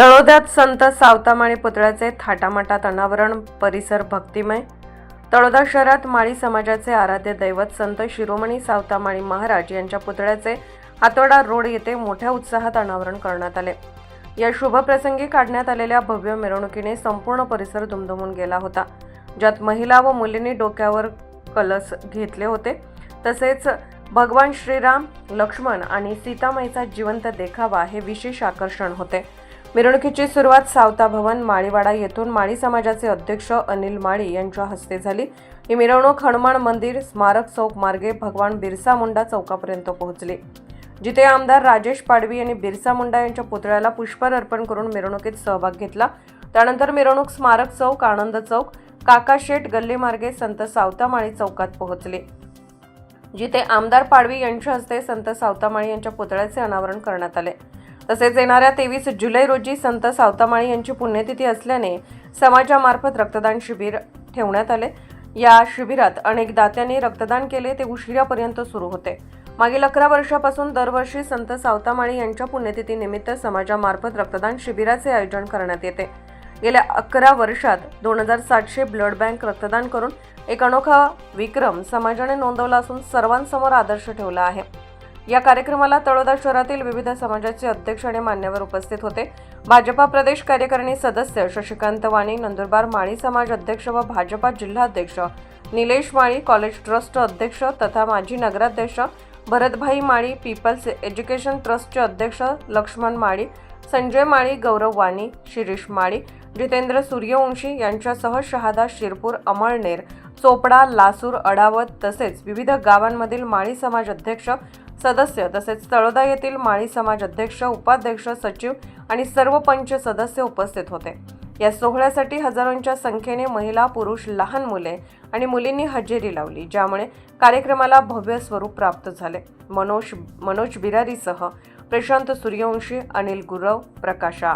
तळोद्यात संत सावतामाळी पुतळ्याचे थाटामाटात अनावरण परिसर भक्तिमय. तळोदा शहरात माळी समाजाचे आराध्य दैवत संत शिरोमणी सावतामाळी महाराज यांच्या पुतळ्याचे हातोडा रोड येथे मोठ्या उत्साहात अनावरण करण्यात आले. या शुभप्रसंगी काढण्यात आलेल्या भव्य मिरवणुकीने संपूर्ण परिसर दुमदुमून गेला होता. ज्यात महिला व मुलींनी डोक्यावर कलस घेतले होते. तसेच भगवान श्रीराम लक्ष्मण आणि सीतामाईचा जिवंत देखावा हे विशेष आकर्षण होते. मिरवणुकीची सुरुवात सावता भवन माळीवाडा येथून माळी समाजाचे अध्यक्ष अनिल माळी यांच्या हस्ते झाली. ही मिरवणूक हनुमान मंदिर स्मारक चौक मार्गे भगवान बिरसा मुंडा चौकापर्यंत पोहोचली. जिथे आमदार राजेश पाडवी यांनी बिरसा मुंडा यांच्या पुतळ्याला पुष्पहार अर्पण करून मिरवणुकीत सहभाग घेतला. त्यानंतर मिरवणूक स्मारक चौक आनंद चौक काकाशेठ गल्ली मार्गे संत सावतामाळी चौकात पोहोचली. जिथे आमदार पाडवी यांच्या हस्ते संत सावतामाळी यांच्या पुतळ्याचे अनावरण करण्यात आले. तसेच येणाऱ्या तेवीस जुलै रोजी संत सावतामाळी यांची पुण्यतिथी असल्याने समाजामार्फत रक्तदान शिबिर ठेवण्यात आले. या शिबिरात अनेक दात्यांनी रक्तदान केले ते उशिरापर्यंत सुरू होते. मागील अकरा वर्षापासून दरवर्षी संत सावतामाळी यांच्या पुण्यतिथीनिमित्त समाजामार्फत रक्तदान शिबिराचे आयोजन करण्यात येते. गेल्या अकरा वर्षात दोन हजार सातशे ब्लड बँक रक्तदान करून एक अनोखा विक्रम समाजाने नोंदवला असून सर्वांसमोर आदर्श ठेवला आहे. या कार्यक्रमाला तळोदा शहरातील विविध समाजाचे अध्यक्ष आणि मान्यवर उपस्थित होते. भाजपा प्रदेश कार्यकारिणी सदस्य शशिकांत वाणी नंदुरबार माळी समाज अध्यक्ष व भाजपा जिल्हाध्यक्ष निलेश माळी कॉलेज ट्रस्ट अध्यक्ष तथा माजी नगराध्यक्ष भरतभाई माळी पीपल्स एज्युकेशन ट्रस्टचे अध्यक्ष लक्ष्मण माळी संजय माळी गौरव वाणी शिरीष माळी जितेंद्र सूर्यवंशी यांच्यासह शहादा शिरपूर अमळनेर चोपडा लासूर अडावत तसेच विविध गावांमधील माळी समाज अध्यक्ष सदस्य तसेच तळोदा येथील माळी समाज अध्यक्ष उपाध्यक्ष सचिव आणि सर्व पंच सदस्य उपस्थित होते. या सोहळ्यासाठी हजारोंच्या संख्येने महिला पुरुष लहान मुले आणि मुलींनी हजेरी लावली ज्यामुळे कार्यक्रमाला भव्य स्वरूप प्राप्त झाले. मनोज मनोज बिरारीसह प्रशांत सूर्यवंशी अनिल गुरव प्रकाशा.